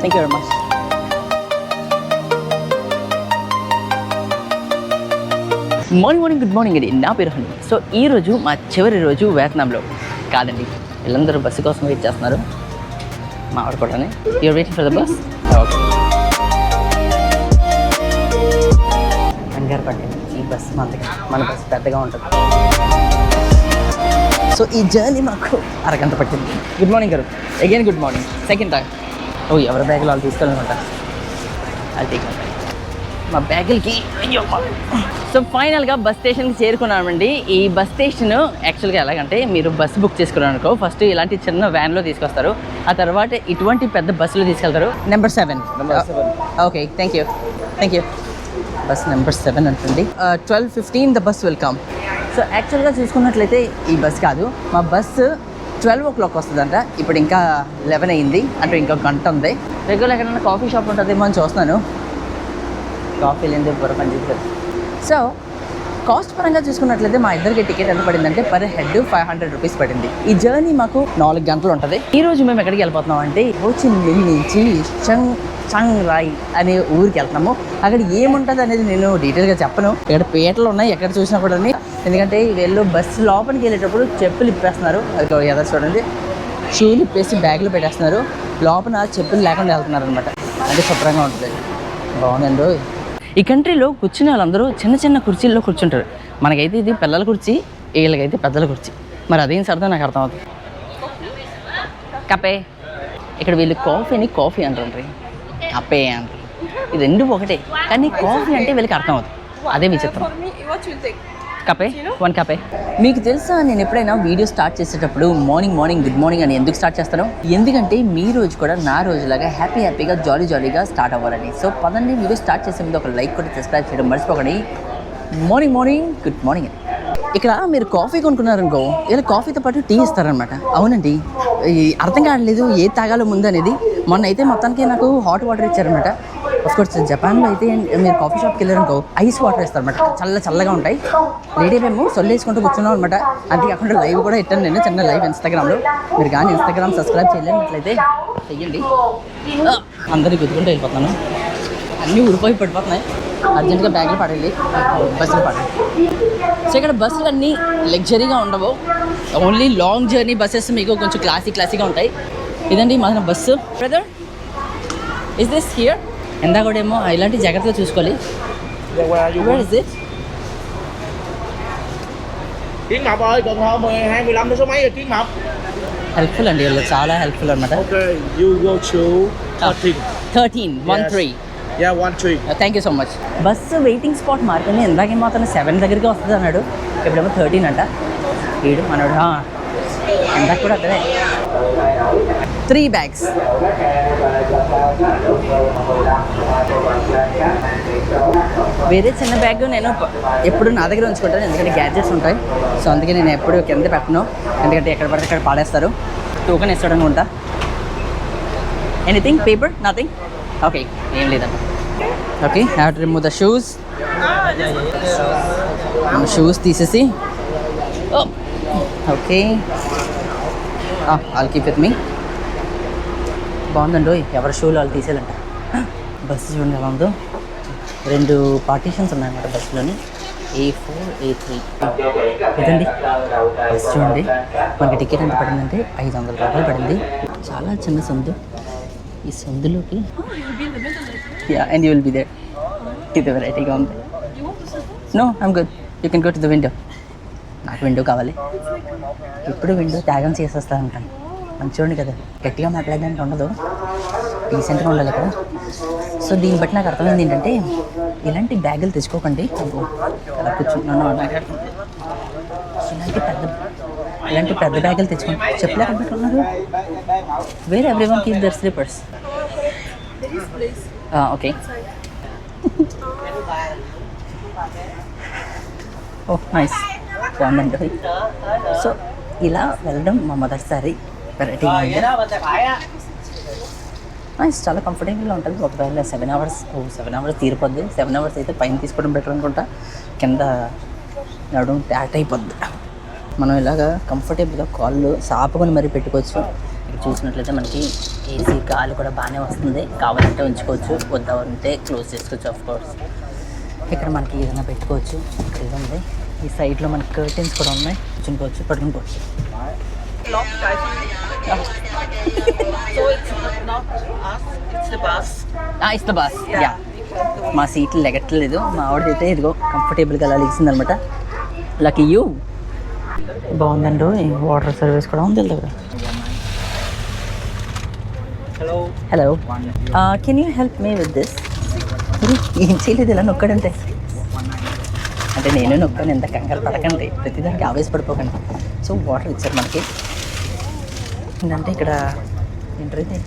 Thank you very much. Morning morning good morning అండి. నా పేరు హని సో ఈ రోజు మా చివరి రోజు వియత్నాంలో కాదండి. వీళ్ళందరూ బస్సు కోసం వెయిట్ చేస్తున్నారు. మా ఆవిడ కూడానే you're waiting for the bus okay కంగారు పట్టండి ఈ బస్ మనది మన బస్ పెద్దగా ఉంటుంది. సో ఈ జర్నీ మాకు అరగంట పట్టింది. గుడ్ మార్నింగ్ గారు again good morning second time ఓ ఎవరి బ్యాగులు వాళ్ళు తీసుకోవాలన్నమాట అది మా బ్యాగులకి సో ఫైనల్గా బస్ స్టేషన్కి చేరుకున్నామండి. ఈ బస్ స్టేషన్ యాక్చువల్గా ఎలాగంటే మీరు బస్ బుక్ చేసుకున్నారు అనుకో ఫస్ట్ ఇలాంటి చిన్న వ్యాన్లో తీసుకొస్తారు. ఆ తర్వాత ఇటువంటి పెద్ద బస్సులో తీసుకెళ్తారు. Number seven okay thank you thank you bus number seven అంటుంది. Twelve fifteen the bus welcome so యాక్చువల్గా చూసుకున్నట్లయితే ఈ బస్ కాదు. మా బస్సు ట్వెల్వ్ ఓ క్లాక్ వస్తుందంట. ఇప్పుడు ఇంకా లెవెన్ అయింది. అంటే ఇంకా గంట ఉంది. రెగ్యులర్ ఎక్కడైనా కాఫీ షాప్ ఉంటుందేమో అని చూస్తున్నాను. కాఫీ లేని బుర్ర పని చేస్తారు సో కాస్ట్ పరంగా చూసుకున్నట్లయితే మా ఇద్దరికి టికెట్ ఎంత పడిందంటే per head five hundred rupees పడింది. ఈ జర్నీ మాకు నాలుగు గంటలు ఉంటుంది. ఈ రోజు మేము ఎక్కడికి వెళ్ళిపోతున్నాం అంటే హోచిమిన్ నుంచి చంగ్ చంగ్ రాయ్ అనే ఊరికి వెళ్తున్నాము. అక్కడ ఏముంటుంది అనేది నేను డీటెయిల్గా చెప్పను. ఇక్కడ పీటలు ఉన్నాయి ఎక్కడ చూసినా కూడా ఎందుకంటే వీళ్ళు బస్సు లోపలికి వెళ్ళేటప్పుడు చెప్పులు ఇప్పేస్తున్నారు. అది ఎదా చూడండి. షూలు ఇప్పేసి బ్యాగ్లో పెట్టేస్తున్నారు. లోపల చెప్పులు లేకుండా వెళ్తున్నారు అనమాట అంటే శుభ్రంగా ఉంటుంది. బాగుందండి. ఈ కంట్రీలో కూర్చునే వాళ్ళందరూ చిన్న చిన్న కుర్చీల్లో కూర్చుంటారు. మనకైతే ఇది పిల్లల కుర్చీ వీళ్ళకైతే పెద్దల కుర్చీ. మరి అదేం సరదా నాకు అర్థం అవుతుంది కపే ఇక్కడ వీళ్ళు కాఫీని కాఫీ అంటారు కపే అంటారు. ఇది రెండు ఒకటే. కానీ కాఫీ అంటే వీళ్ళకి అర్థం అవుతుంది అదే విచిత్రం. కపే? వన్ కపే. మీకు తెలుసా నేను ఎప్పుడైనా వీడియో స్టార్ట్ చేసేటప్పుడు మార్నింగ్ మార్నింగ్ గుడ్ మార్నింగ్ అని ఎందుకు స్టార్ట్ చేస్తాను? ఎందుకంటే మీ రోజు కూడా నా రోజులాగా హ్యాపీ హ్యాపీగా జాలీ జాలీగా స్టార్ట్ అవ్వాలని. సో పదండి వీడియో స్టార్ట్ చేసే ముందు ఒక లైక్ కొట్టి సబ్స్క్రైబ్ చేయడం మర్చిపోకండి. మార్నింగ్ మార్నింగ్ గుడ్ మార్నింగ్ ఇక్కడ మీరు కాఫీ కొనుక్కున్నారనుకో ఇలా కాఫీతో పాటు టీ ఇస్తారనమాట అవునండి. అర్థం కావట్లేదు ఏ తాగాలో ముందు అనేది. మొన్న అయితే మొత్తానికి నాకు హాట్ వాటర్ ఇచ్చారనమాట కోర్స్ జపాన్లో అయితే మీరు కాఫీ షాప్కి వెళ్ళారనుకో ఐస్ వాటర్ ఇస్తారనమాట చల్ల చల్లగా ఉంటాయి. లేడీ మేము సొల్లేసుకుంటూ కూర్చున్నాం అనమాట అంతేకాకుండా లైవ్ కూడా ఇట్టాను నేను చిన్న లైవ్ ఇన్స్టాగ్రామ్లో మీరు కానీ ఇన్స్టాగ్రామ్ సబ్స్క్రైబ్ చేయలేనట్లయితే చెయ్యండి. ఆ, అందరినీ గుద్దుకుంటూ వెళ్ళిపోతున్నాను. అన్నీ ఊరిపోయి పడిపోతున్నాయి. అర్జెంట్గా బ్యాగ్లో పడాలి బస్సులు పడాలి సో ఇక్కడ బస్సులు అన్నీ లగ్జరీగా ఉండవు. ఓన్లీ లాంగ్ జర్నీ బస్సెస్ మీకు కొంచెం క్లాసీ క్లాసీగా ఉంటాయి. ఇదండి మన bus brother is this here ఎందా కూడా ఏమో ఇలాంటి జాగ్రత్తగా చూసుకోవాలి Yeah, where are you Where going? is it? Kiến Ngọc ơi, Cần Thơ 10, 25 đến số mấy rồi Kiến Ngọc? Helpful అండి వీళ్ళు చాలా హెల్ప్ఫుల్ అనమాట Okay, you go to. 13. Thirteen one. Three. Thank you so much bus waiting spot మారుతుంది ఇందాకేమో అతను seven దగ్గరికి వస్తుంది అన్నాడు ఇప్పుడేమో థర్టీన్ అంట వీడు మనోడు "ఆ, ఇందాక కూడా అతనే త్రీ బ్యాగ్స్ వేరే చిన్న బ్యాగ్ నేను ఎప్పుడు నా దగ్గర ఉంచుకుంటాను ఎందుకంటే గ్యాడ్జెట్స్ ఉంటాయి. సో అందుకే నేను ఎప్పుడు కింద పెట్టను. ఎందుకంటే ఎక్కడ పడితే అక్కడ పాడేస్తారు. టోకెన్ ఇస్తాడు అనుకుంటా ఎనీథింగ్ పేపర్ నథింగ్ ఓకే ఏం లేదండి okay have to remove the shoes shoes తీసేసి. Okay all keep with me బాగుందండి ఎవరి షూలు వాళ్ళు తీసేయాలంట. బస్సు చూడండి ఎలా ఉందో. రెండు పార్టీషన్స్ ఉన్నాయన్నమాట బస్సులోని ఏ ఫోర్ ఏ త్రీ ఇదండి. బస్ చూడండి. మనకి టికెట్ ఎంత పడిందంటే ఐదు వందల రూపాయలు పడింది. చాలా చిన్న సందు. ఈ సందులోకి yeah and you will be there ఇది వెరైటీగా ఉంది no I'm good you can go to the window నాకు విండో కావాలి. ఇప్పుడు విండో త్యాగం చేసేస్తా ఉంటాను మంచివాడిని కదా. గట్టిగా మాట్లాడడానికి ఉండదు. డీసెంట్గా ఉండాలి కదా. సో దీన్ని బట్టి నాకు అర్థమైంది ఏంటంటే ఇలాంటి బ్యాగులు తెచ్చుకోకండి. అలా కూర్చుంటున్నాను ఇలాంటి పెద్ద ఇలాంటి పెద్ద బ్యాగులు తెచ్చుకోండి. చెప్పులు ఎక్కడ where everyone keep their slippers okay oh nice బాగుందండి సో ఇలా వెళ్ళడం మా మొదటిసారి వెరైటీగా నైస్ చాలా కంఫర్టబుల్గా ఉంటుంది. ఒకవేళ seven hours oh seven hours తీరిపోద్ది. సెవెన్ అవర్స్ అయితే పైన తీసుకోవడం బెటర్ అనుకుంటా. కింద నడుం ట్యాట్ అయిపోద్ది. మనం ఇలాగా కంఫర్టబుల్గా కాళ్ళు సాపుకొని మరీ పెట్టుకోవచ్చు. ఇక్కడ చూసినట్లయితే మనకి ఏసీ గాలి కూడా బాగానే వస్తుంది. కావాలంటే ఉంచుకోవచ్చు. వద్దా ఉంటే క్లోజ్ చేసుకోవచ్చు ఆఫ్ కోర్స్ ఇక్కడ మనకి ఏదైనా పెట్టుకోవచ్చు. ఇక్కడ ఇది ఉంది. ఈ సైడ్లో మనకి కర్టెన్స్ కూడా ఉన్నాయి. కూర్చుకోవచ్చు పడుకోవచ్చు బాస్ యా మా సీట్లు లెగట్లేదు మా ఆవిడైతే ఇదిగో కంఫర్టబుల్గా అలా లెగిసింది అనమాట లక్ యూ బాగుందండి వాటర్ సర్వీస్ కూడా ఉంది దగ్గర. Hello. Hello can you help me with this ఏం చేయలేదు ఇలా నొక్కడంతే. అంటే నేను నొక్కాను ఎంత కంగారు పడకండి. ప్రతిదానికి ఆవేశపడిపోకండి. సో వాటర్ ఇచ్చారు మనకి. ఏంటంటే ఇక్కడ ఏంటంటే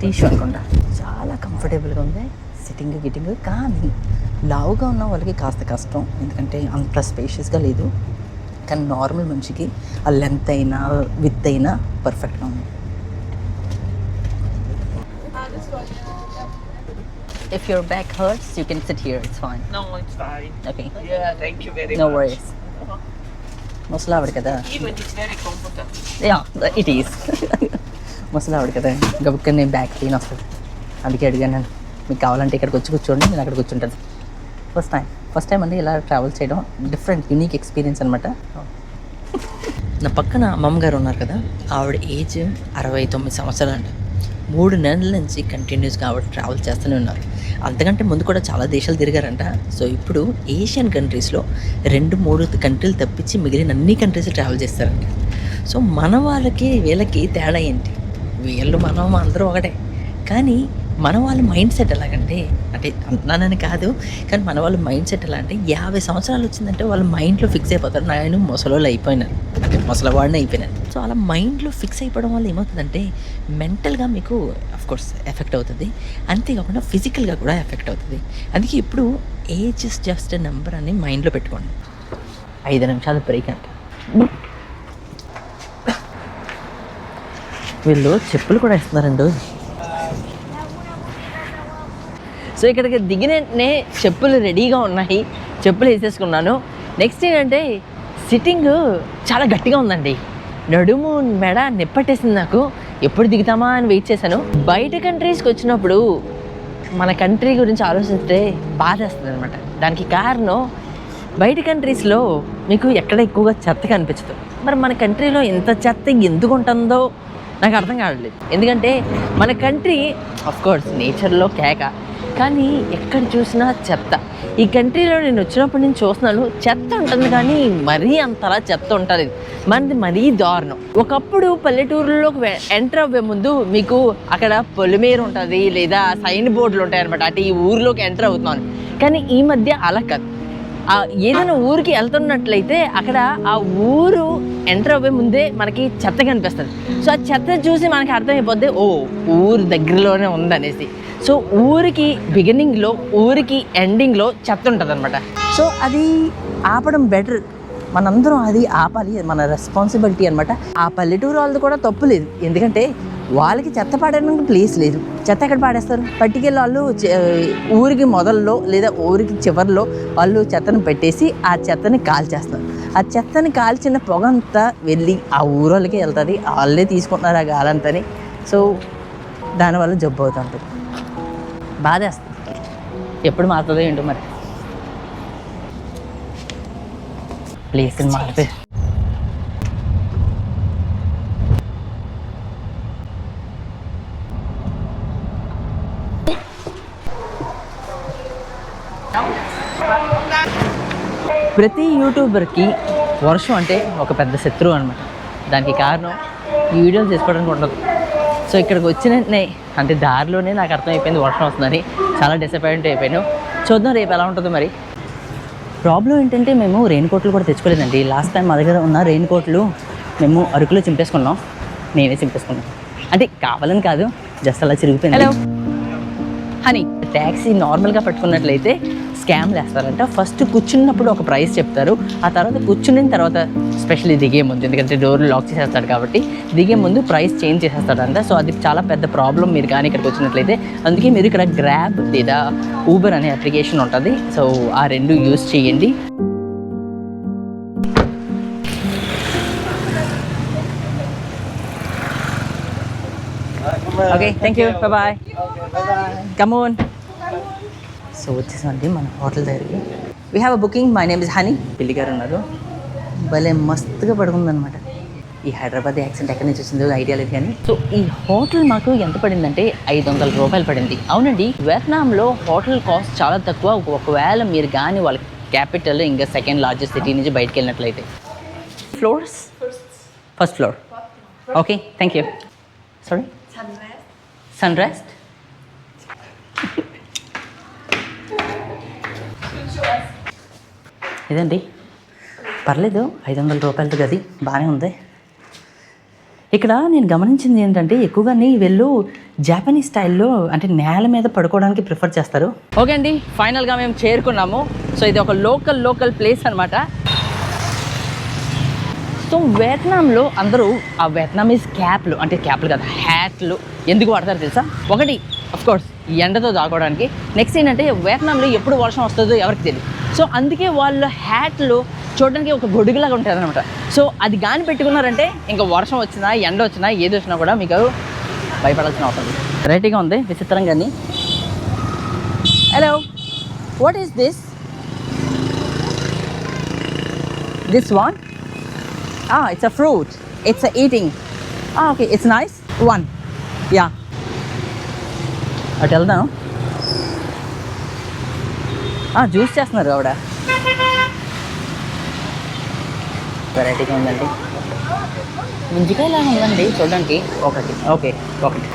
టీషూ అనుకుంటా. చాలా కంఫర్టబుల్గా ఉంది. సిట్టింగ్ గిట్టింగ్ కానీ లావుగా ఉన్న వాళ్ళకి కాస్త కష్టం. ఎందుకంటే అంత స్పేషియస్గా లేదు. కానీ నార్మల్ మనిషికి ఆ లెంత్ అయినా విత్ అయినా పర్ఫెక్ట్గా ఉంది. If your back hurts, you can sit here. It's fine. No, it's fine. Okay. Yeah, thank you very No much. worries. ముసలావిడ కదా Even it's very comfortable. Yeah it is ముసలావిడ కదా గబుక్కని నేను బ్యాక్ పెయిన్ వస్తుంది అందుకే అడిగాను మీకు కావాలంటే ఇక్కడికి వచ్చి కూర్చోండి నేను అక్కడ కూర్చుంటాను ఫస్ట్ టైం ఫస్ట్ టైం అండి ఇలా ట్రావెల్ చేయడం డిఫరెంట్ యూనిక్ ఎక్స్పీరియన్స్ అనమాట నా పక్కన అమ్మమ్మ గారు ఉన్నారు కదా ఆవిడ ఏజ్ అరవై తొమ్మిది సంవత్సరాలు అంట మూడు నెలల నుంచి కంటిన్యూస్గా ఆవిడ ట్రావెల్ చేస్తూనే ఉన్నారు. అంతకంటే ముందు కూడా చాలా దేశాలు తిరిగారంట. సో ఇప్పుడు ఏషియన్ కంట్రీస్లో రెండు మూడు కంట్రీలు తప్పించి మిగిలిన అన్ని కంట్రీస్ ట్రావెల్ చేస్తారంట. సో మన వాళ్ళకి వీళ్ళకి తేడా ఏంటి? వీళ్ళు మనం అందరూ ఒకటే. కానీ మన వాళ్ళ మైండ్ సెట్ ఎలాగంటే అంటే అంటున్నానని కాదు కానీ మన వాళ్ళ మైండ్ సెట్ ఎలా అంటే యాభై సంవత్సరాలు వచ్చిందంటే వాళ్ళ మైండ్లో ఫిక్స్ అయిపోతారు. నేను ముసలోళ్ళు అయిపోయినాను అంటే ముసలవాడిని అయిపోయినాను సో అలా మైండ్లో ఫిక్స్ అయిపోవడం వల్ల ఏమవుతుందంటే మెంటల్గా మీకు కోర్స్ ఎఫెక్ట్ అవుతుంది. అంతేకాకుండా ఫిజికల్గా కూడా ఎఫెక్ట్ అవుతుంది. అందుకే ఇప్పుడు ఏజ్ ఇస్ జస్ట్ నెంబర్ అని మైండ్లో పెట్టుకోండి. ఐదు నిమిషాలు బ్రేక్ అంట. వీళ్ళు చెప్పులు కూడా ఇస్తున్నారండి సో ఇక్కడికి దిగిన వెంటనే చెప్పులు రెడీగా ఉన్నాయి. చెప్పులు వేసేసుకున్నాను. నెక్స్ట్ ఏంటంటే సిట్టింగ్ చాలా గట్టిగా ఉందండి. నడుము మెడ నిప్పట్టేసింది నాకు. ఎప్పుడు దిగుతామా అని వెయిట్ చేశాను. బయట కంట్రీస్కి వచ్చినప్పుడు మన కంట్రీ గురించి ఆలోచిస్తే బాధేస్తుంది అనమాట దానికి కారణం బయట కంట్రీస్లో మీకు ఎక్కడ ఎక్కువగా చెత్త కనిపించదు. మరి మన కంట్రీలో ఇంత చెత్త ఎందుకు ఉంటుందో నాకు అర్థం కావట్లేదు. ఎందుకంటే మన కంట్రీ కోర్స్ నేచర్లో కేక. కానీ ఎక్కడ చూసినా చెత్త. ఈ కంట్రీలో నేను వచ్చినప్పుడు నేను చూస్తున్నాను చెత్త ఉంటుంది కానీ మరీ అంతలా చెత్త ఉంటుంది మనది మరీ దారుణం. ఒకప్పుడు పల్లెటూరులోకి ఎంటర్ అవ్వే ముందు మీకు అక్కడ పొలిమేరు ఉంటుంది లేదా సైన్ బోర్డులు ఉంటాయి అనమాట అంటే ఈ ఊరిలోకి ఎంటర్ అవుతున్నాను. కానీ ఈ మధ్య అలా కాదు. ఏదైనా ఊరికి వెళ్తున్నట్లయితే అక్కడ ఆ ఊరు ఎంటర్ అవ్వే ముందే మనకి చెత్త కనిపిస్తుంది. సో ఆ చెత్త చూసి మనకి అర్థమైపోద్ది ఓ ఊరు దగ్గరలోనే ఉందనేసి. సో ఊరికి బిగినింగ్లో ఊరికి ఎండింగ్లో చెత్త ఉంటుంది అనమాట సో అది ఆపడం బెటర్ మనందరం అది ఆపాలి మన రెస్పాన్సిబిలిటీ అనమాట ఆ పల్లెటూరు వాళ్ళది కూడా తప్పు లేదు. ఎందుకంటే వాళ్ళకి చెత్త పాడడానికి ప్లేస్ లేదు. చెత్త ఎక్కడ పాడేస్తారు? పట్టుకెళ్ళి వాళ్ళు ఊరికి మొదల్లో లేదా ఊరికి చివరిలో వాళ్ళు చెత్తను పెట్టేసి ఆ చెత్తని కాల్చేస్తారు. ఆ చెత్తని కాల్చిన పొగ అంతా వెళ్ళి ఆ ఊరోళ్ళకి వెళ్తుంది. వాళ్ళే తీసుకుంటున్నారు ఆ గాలంతని. సో దానివల్ల జబ్బు అవుతుంటుంది బాధేస్తుంది. ఎప్పుడు మారుతుందో ఏంటో మరి. ప్లేస్ మారితే ప్రతి యూట్యూబర్కి వర్షం అంటే ఒక పెద్ద శత్రువు అనమాట దానికి కారణం ఈ వీడియోలు చేసుకోవడానికి ఉండదు. సో ఇక్కడికి వచ్చిన వెంటనే అంటే దారిలోనే నాకు అర్థమైపోయింది వర్షం వస్తుందని. చాలా డిసప్పాయింట్ అయిపోయాను. చూద్దాం రేపు ఎలా ఉంటుందో మరి. ప్రాబ్లం ఏంటంటే మేము రెయిన్ కోట్లు కూడా తెచ్చుకోలేదండి. లాస్ట్ టైం మా దగ్గర ఉన్న రెయిన్ కోట్లు మేము అరకులో చింపేసుకున్నాం. నేనే చింపేసుకున్నాను అంటే కావాలని కాదు జస్ట్ అలా చిరిగిపోయింది. హలో. హనీ. ట్యాక్సీ నార్మల్గా పట్టుకున్నట్లయితే స్కామ్ వేస్తారంట ఫస్ట్ కూర్చున్నప్పుడు ఒక ప్రైస్ చెప్తారు. ఆ తర్వాత కూర్చున్న తర్వాత స్పెషల్లీ దిగే ముందు ఎందుకంటే డోర్ లాక్ చేసేస్తాడు కాబట్టి దిగే ముందు ప్రైస్ చేంజ్ చేసేస్తాడంట. సో అది చాలా పెద్ద ప్రాబ్లం మీరు కానీ ఇక్కడికి వచ్చినట్లయితే. అందుకే మీరు ఇక్కడ గ్రాబ్ లేదా ఊబర్ అనే అప్లికేషన్ ఉంటుంది. సో ఆ రెండు యూస్ చేయండి. Okay thank you bye come on so వచ్చేసండి మన హోటల్ దగ్గరికి. We have a booking my name is honey పిల్లి గారు ఉన్నారు. భలే మస్తుగా పడుకుందనమాట ఈ హైదరాబాద్ యాక్సెంట్ ఎక్కడి నుంచి వచ్చిందో ఐడియా లేదు కానీ. సో ఈ హోటల్ మాకు ఎంత పడిందంటే ఐదు వందల రూపాయలు పడింది. అవునండి వియత్నాంలో హోటల్ కాస్ట్ చాలా తక్కువ. ఒకవేళ మీరు కానీ వాళ్ళ క్యాపిటల్ ఇంకా సెకండ్ లార్జెస్ట్ సిటీ నుంచి బయటకు వెళ్ళినట్లయితే. Floors first floor okay thank you sorry sun rest ఇదండి పర్లేదు ఐదు వందల రూపాయలది గది బాగానే ఉంది. ఇక్కడ నేను గమనించింది ఏంటంటే ఎక్కువగా వీళ్ళు జాపనీస్ స్టైల్లో అంటే నేల మీద పడుకోవడానికి ప్రిఫర్ చేస్తారు. ఓకే అండి ఫైనల్గా మేము చేరుకున్నాము. సో ఇది ఒక లోకల్ లోకల్ ప్లేస్ అనమాట సో వియత్నాంలో అందరూ ఆ వియత్నామీస్ క్యాప్లు అంటే క్యాప్లు కదా హ్యాట్లు ఎందుకు వాడతారు తెలుసా? ఒకటి అఫ్కోర్స్ ఎండతో దాకోవడానికి నెక్స్ట్ ఏంటంటే వియత్నాంలో ఎప్పుడు వర్షం వస్తుందో ఎవరికి తెలియదు సో అందుకే వాళ్ళ హ్యాట్లు చూడడానికి ఒక గొడుగులాగా ఉంటుంది అనమాట సో అది గాని పెట్టుకున్నారంటే ఇంకా వర్షం వచ్చినా ఎండ వచ్చినా ఏది వచ్చినా కూడా మీకు భయపడాల్సిన అవసరం లేదు. వెరైటీగా ఉంది విచిత్రంగాని. Hello what is this this one it's a fruit it's a eating okay it's nice one yeah అటు వెళ్దాం జ్యూస్ చేస్తున్నారు ఆవిడ. వెరైటీగా ఉందండి. ముంజికాయలా ఉందండి చూడడానికి. ఒకటి. ఓకే ఒకటి.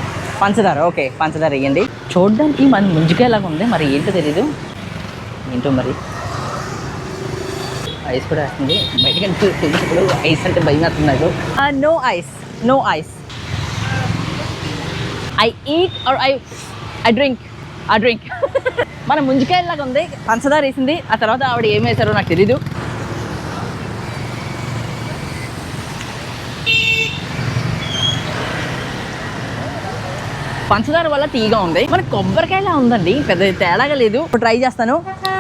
పంచదార ఓకే పంచదార వేయండి. చూడడానికి మన ముంజికాయలాగా ఉంది మరి ఏంటో తెలీదు. ఏంటో మరి? ఐస్ కూడా వేస్తుంది. బయటకి ఇప్పుడు ఐస్ అంటే భయం వేస్తుంది no ice no ice. I eat or I I drink I drink మన ముంజికాయలాగా ఉంది. పంచదార వేసింది. ఆ తర్వాత ఆవిడ ఏం వేశారో నాకు తెలీదు. పంచదార వల్ల తీగా ఉంది. మన కొబ్బరికాయలా ఉందండి. పెద్ద తేడాగా లేదు. ట్రై చేస్తాను.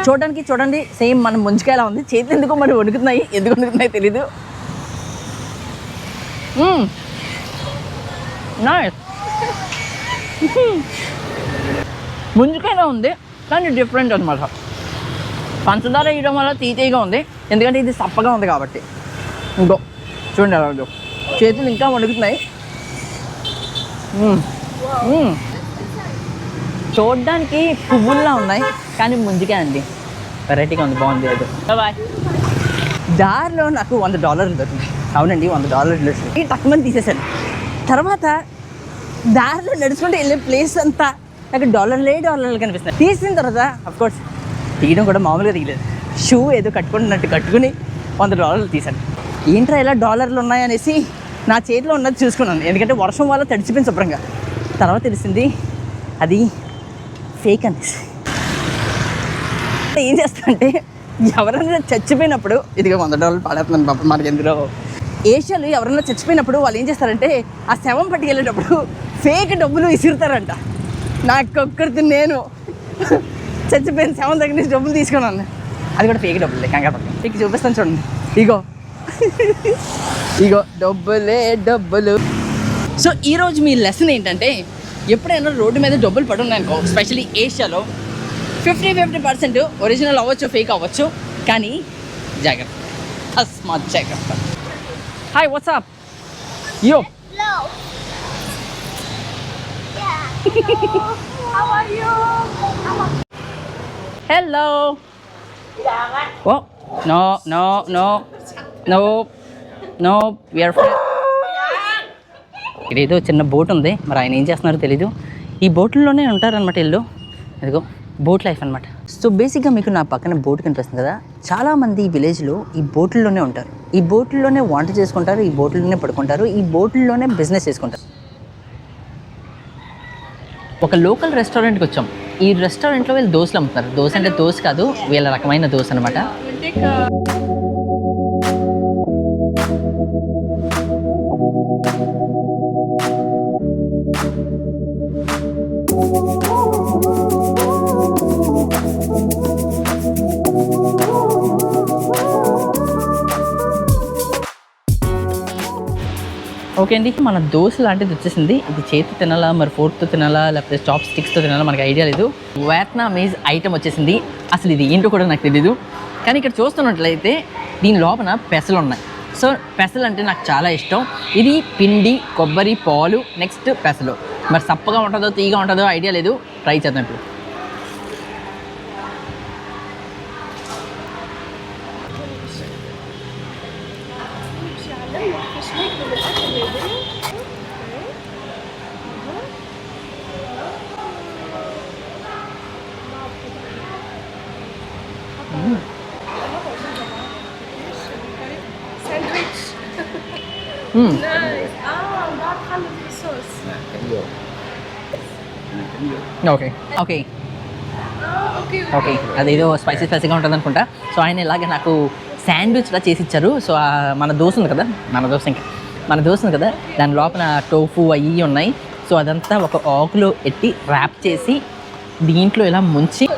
చూడడానికి చూడండి. సేమ్ మన ముంజికాయలా ఉంది. చేతులు ఎందుకో మరి వణుకుతున్నాయి. ఎందుకు వణుకుతున్నాయి తెలీదు. నైస్ ముంజికాయలా ఉంది. కానీ డిఫరెంట్ అనమాట పంచదార వేయడం వల్ల తీతీగా ఉంది. ఎందుకంటే ఇది సప్పగా ఉంది కాబట్టి. ఇంకో. చూడండి అలా చేతులు ఇంకా వణుకుతున్నాయి. చూడడానికి పువ్వుల్లా ఉన్నాయి కానీ ముందుకే అండి. వెరైటీగా ఉంది బాగుంది అది. బాయ్ దారిలో నాకు వంద డాలర్లు దొరికింది అవునండి వంద డాలర్లు వచ్చింది తక్కువ తీసేసాను తర్వాత దారిలో నడుచుకుంటే వెళ్ళే ప్లేస్ అంతా నాకు డాలర్లే డాలర్లు కనిపిస్తున్నాయి. తీసిన తర్వాత కోర్స్ తీయడం కూడా మామూలుగా తీయలేదు. షూ ఏదో కట్టుకుంటున్నట్టు కట్టుకుని వంద డాలర్లు తీశాను. ఏంట్రా ఇలా డాలర్లు ఉన్నాయనేసి నా చేతిలో ఉన్నది చూసుకున్నాను. ఎందుకంటే వర్షం వల్ల తడిచిపోయింది శుభ్రంగా. తర్వాత తెలిసింది అది ఫేక్ అనేసి. ఏం చేస్తానంటే ఎవరైనా చచ్చిపోయినప్పుడు ఇదిగో వంద డాలర్లు పాడేస్తున్నాను పాప మనకి ఎందులో ఏషియాలో ఎవరైనా చచ్చిపోయినప్పుడు వాళ్ళు ఏం చేస్తారంటే ఆ శవం పట్టుకెళ్ళేటప్పుడు ఫేక్ డబ్బులు విసురుతారంట. నాకు నేను. చచ్చిపోయిన సెవెన్ దగ్గర నుంచి డబ్బులు తీసుకున్నాను. అది కూడా ఫేక్ డబ్బులే కంగారు పడకండి. మీకు చూపిస్తాను చూడండి. ఇగో. ఇగో డబ్బులే డబ్బులు. సో ఈరోజు మీ లెసన్ ఏంటంటే ఎప్పుడైనా రోడ్డు మీద డబ్బులు పడి ఉన్నాయనుకో స్పెషల్లీ ఏషియాలో ఫిఫ్టీ ఫిఫ్టీ పర్సెంట్ ఒరిజినల్ అవ్వచ్చు ఫేక్ అవ్వచ్చు కానీ జాగ్రత్త. అస్మాత్ జాగ్రత్త. Hi what's up yo How are you? Hello oh no no no no no we're ఇదేదో చిన్న బోట్ ఉంది. మరి ఆయన ఏం చేస్తున్నారో తెలీదు. ఈ బోట్లలోనే ఉంటారనమాట వీళ్ళు. అదిగో బోట్ లైఫ్ అనమాట సో బేసిక్గా మీకు నా పక్కన బోట్ కనిపిస్తుంది కదా. చాలామంది ఈ విలేజ్లో ఈ బోట్లలోనే ఉంటారు. ఈ బోట్లలోనే వంట చేసుకుంటారు ఈ బోట్లలోనే పడుకుంటారు ఈ బోట్లలోనే బిజినెస్ చేసుకుంటారు. ఒక లోకల్ రెస్టారెంట్కి వచ్చాం. ఈ రెస్టారెంట్లో వీళ్ళు దోశలు అమ్ముతారు. దోశ అంటే దోశ కాదు వీళ్ళ రకమైన దోశ అనమాట Thank you. ఓకే అండి. మన దోశ లాంటిది వచ్చేసింది. ఇది చేతి తినాలా మరి ఫోర్క్తో తినాలా లేకపోతే చాప్ స్టిక్స్తో తినాలా మనకి ఐడియా లేదు. వియత్నామీజ్ ఐటమ్ వచ్చేసింది. అసలు ఇది ఏంటో కూడా నాకు తెలీదు. కానీ ఇక్కడ చూస్తున్నట్లయితే దీని లోపల పెసలు ఉన్నాయి. సో పెసలు అంటే నాకు చాలా ఇష్టం. ఇది పిండి కొబ్బరి పాలు నెక్స్ట్ పెసలు. మరి సప్పగా ఉంటుందో తీగా ఉంటుందో ఐడియా లేదు. ట్రై చేద్దాం ఇప్పుడు. Okay okay. ఓకే అదేదో స్పైసీ స్పైసీగా ఉంటుంది అనుకుంటా సో ఆయన ఇలాగే నాకు శాండ్విచ్లా చేసి ఇచ్చారు సో మన దోశ ఉంది కదా? మన దోశ ఇంకా. మన దోశ ఉంది కదా? దాని లోపల టోఫు అవి ఉన్నాయి. సో అదంతా ఒక ఆకులో ఎట్టి ర్యాప్ చేసి దీంట్లో ఇలా ముంచి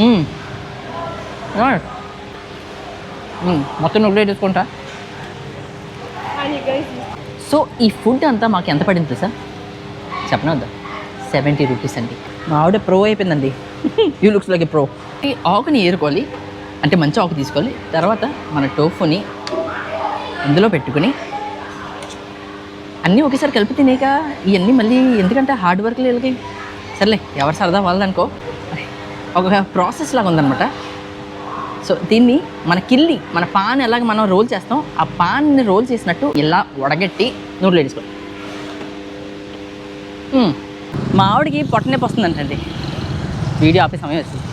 మ్మ్. మొత్తం నువ్వు guys, సో ఈ ఫుడ్ అంతా మాకు ఎంత పడింది సార్ చెప్పనా వద్దా? సెవెంటీ రూపీస్ అండి. మా ఆవిడ ప్రో అయిపోయిందండి. You looks like a pro. ఈ ఆకుని ఏరుకోవాలి. అంటే మంచి ఆకు తీసుకోవాలి. తర్వాత మన టోఫుని ఇందులో పెట్టుకుని అన్నీ ఒకేసారి కలిపి తినేక? ఇవన్నీ మళ్ళీ ఎందుకంటే హార్డ్ వర్క్ వీళ్ళకి? సర్లే ఎవరు సరదా వాళ్ళదనుకో. ఒక ప్రాసెస్ లాగా ఉందన్నమాట. సో దీన్ని మన కిల్లి మన పాన్ ఎలాగ మనం రోల్ చేస్తాం ఆ పాన్ని రోల్ చేసినట్టు ఇలా వడగట్టి నూనెలో వేసుకో మా ఆవిడకి పొట్టనొప్పి వస్తుందంటండి. వీడియో ఆపే సమయం వచ్చింది.